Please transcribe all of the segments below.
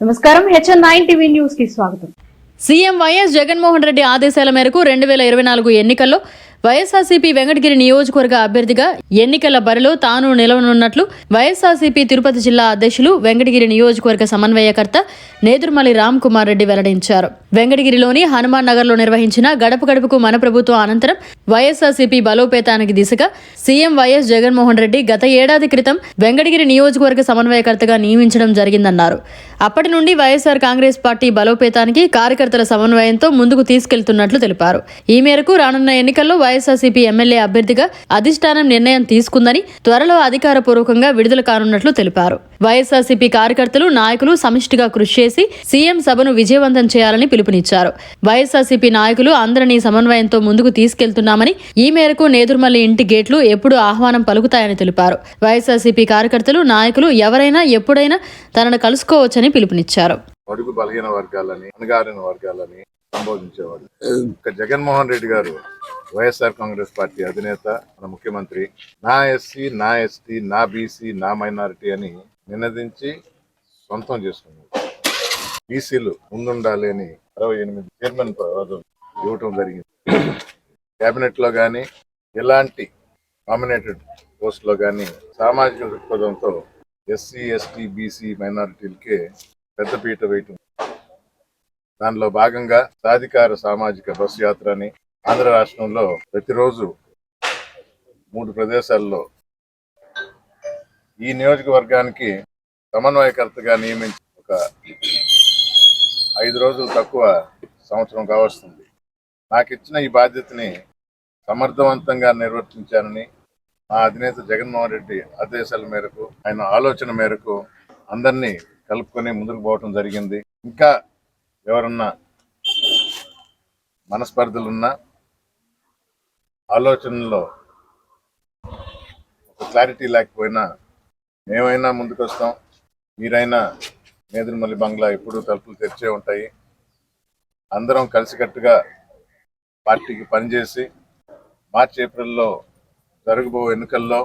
నమస్కారం. HN nine TV న్యూస్కి స్వాగతం. సీఎం వైఎస్ జగన్మోహన్ రెడ్డి ఆదేశాల మేరకు రెండు వేల ఇరవై నాలుగు ఎన్నికల్లో వైఎస్ఆర్సీపీ వెంకటగిరి నియోజకవర్గ అభ్యర్థిగా ఎన్నికల బరిలో తాను నిలవనున్నట్లు వైఎస్ఆర్సీపీ తిరుపతి జిల్లా అధ్యక్షులు వెంకటగిరి నియోజకవర్గ సమన్వయకర్త నేదురుమల్లి రామ్ కుమార్ రెడ్డి వెల్లడించారు. వెంకటగిరిలోని హనుమాన్ నగర్లో నిర్వహించిన గడప గడపకు మన ప్రభుత్వం అనంతరం వైఎస్ఆర్సీపీ బలోపేతానికి దిశగా సీఎం వైఎస్ జగన్మోహన్ రెడ్డి గత ఏడాది క్రితం వెంకటగిరి నియోజకవర్గ సమన్వయకర్తగా నియమించడం జరిగిందన్నారు. అప్పటి నుండి వైఎస్ఆర్ కాంగ్రెస్ పార్టీ బలోపేతానికి కార్యకర్తల సమన్వయంతో ముందుకు తీసుకెళ్తున్నట్లు తెలిపారు. ఈ మేరకు రానున్న ఎన్నికల్లో వైఎస్ఆర్సీపీ ఎమ్మెల్యే అభ్యర్థిగా అధిష్టానం నిర్ణయం తీసుకుందని త్వరలో అధికారపూర్వకంగా విడుదల కానున్నట్లు తెలిపారు. వైఎస్ఆర్సీపీ కార్యకర్తలు నాయకులు సమిష్టిగా కృషి చేసి సీఎం సభను విజయవంతం చేయాలని పిలుపునిచ్చారు. వైఎస్ఆర్సీపీ నాయకులు అందరినీ సమన్వయంతో ముందుకు తీసుకెళ్తున్నామని ఈ మేరకు నేదురుమల్లి ఇంటి గేట్లు ఎప్పుడు ఆహ్వానం పలుకుతాయని తెలిపారు. వైఎస్ఆర్సీపీ కార్యకర్తలు నాయకులు ఎవరైనా ఎప్పుడైనా తనను కలుసుకోవచ్చని పిలుపునిచ్చారు. బలహీన వర్గాలని అణగారిన వర్గాలని సంబోధించేవాడు జగన్మోహన్ రెడ్డి గారు వైఎస్ఆర్ కాంగ్రెస్ పార్టీ అధినేత మన ముఖ్యమంత్రి నా ఎస్సీ నా ఎస్టీ నా బీసీ నా మైనారిటీ అని నినదించి సొంతం చేసుకున్నారు. బీసీలు ముందుండాలి అని అరవై ఎనిమిది చైర్మన్ పదవులు ఇవ్వటం జరిగింది. కేబినెట్లో కానీ ఎలాంటి నామినేటెడ్ పోస్ట్లో కానీ సామాజిక దృక్పథంతో ఎస్సీ ఎస్టీ బీసీ మైనారిటీలకే పెద్దపీట వేయటం. దానిలో భాగంగా సాధికార సామాజిక బస్సు యాత్ర అని ఆంధ్ర రాష్ట్రంలో ప్రతిరోజు మూడు ప్రదేశాల్లో ఈ నియోజకవర్గానికి సమన్వయకర్తగా నియమించి ఒక ఐదు రోజులు తక్కువ సంవత్సరం కావస్తుంది. నాకు ఇచ్చిన ఈ బాధ్యతని సమర్థవంతంగా నిర్వర్తించానని మా అధినేత జగన్మోహన్ రెడ్డి ఆదేశాల మేరకు ఆయన ఆలోచన మేరకు అందరినీ కలుపుకొని ముందుకు పోవటం జరిగింది. ఇంకా ఎవరన్నా మనస్పర్ధలున్నా ఆలోచనలో ఒక క్లారిటీ లేకపోయినా మేమైనా ముందుకు వస్తాం మీరైనా నేదురుమల్లి బంగ్లా ఎప్పుడూ తలుపులు తెరిచే ఉంటాయి. అందరం కలిసికట్టుగా పార్టీకి పనిచేసి మార్చి ఏప్రిల్లో జరగబో ఎన్నికల్లో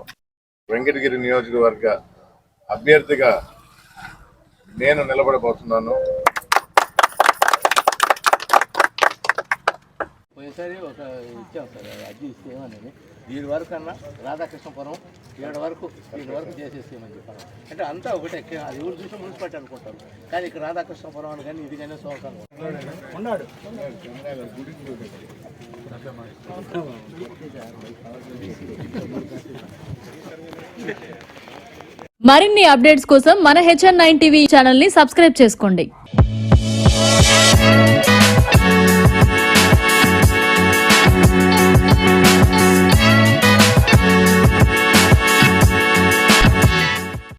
వెంకటగిరి నియోజకవర్గ అభ్యర్థిగా నేను నిలబడబోతున్నాను. పోయినసారి ఒక ఇచ్చాం సార్ అర్జీ ఇస్తే ఏమని దీని వరకు అన్న రాధాకృష్ణపురం ఏడు వరకు ఏడు వరకు చేసేసేయమని చెప్పాను అంటే అంతా ఒకటే అది ఊరు చూసి మున్సిపాలిటీ అనుకుంటారు. కానీ ఇక్కడ రాధాకృష్ణపురం అని కానీ ఇది కానీ సోకాలు ఉన్నాడు. మరిన్ని అప్డేట్స్ కోసం మన హెచ్ఎన్ నైన్ టీవీ ఛానల్ని సబ్స్క్రైబ్ చేసుకోండి.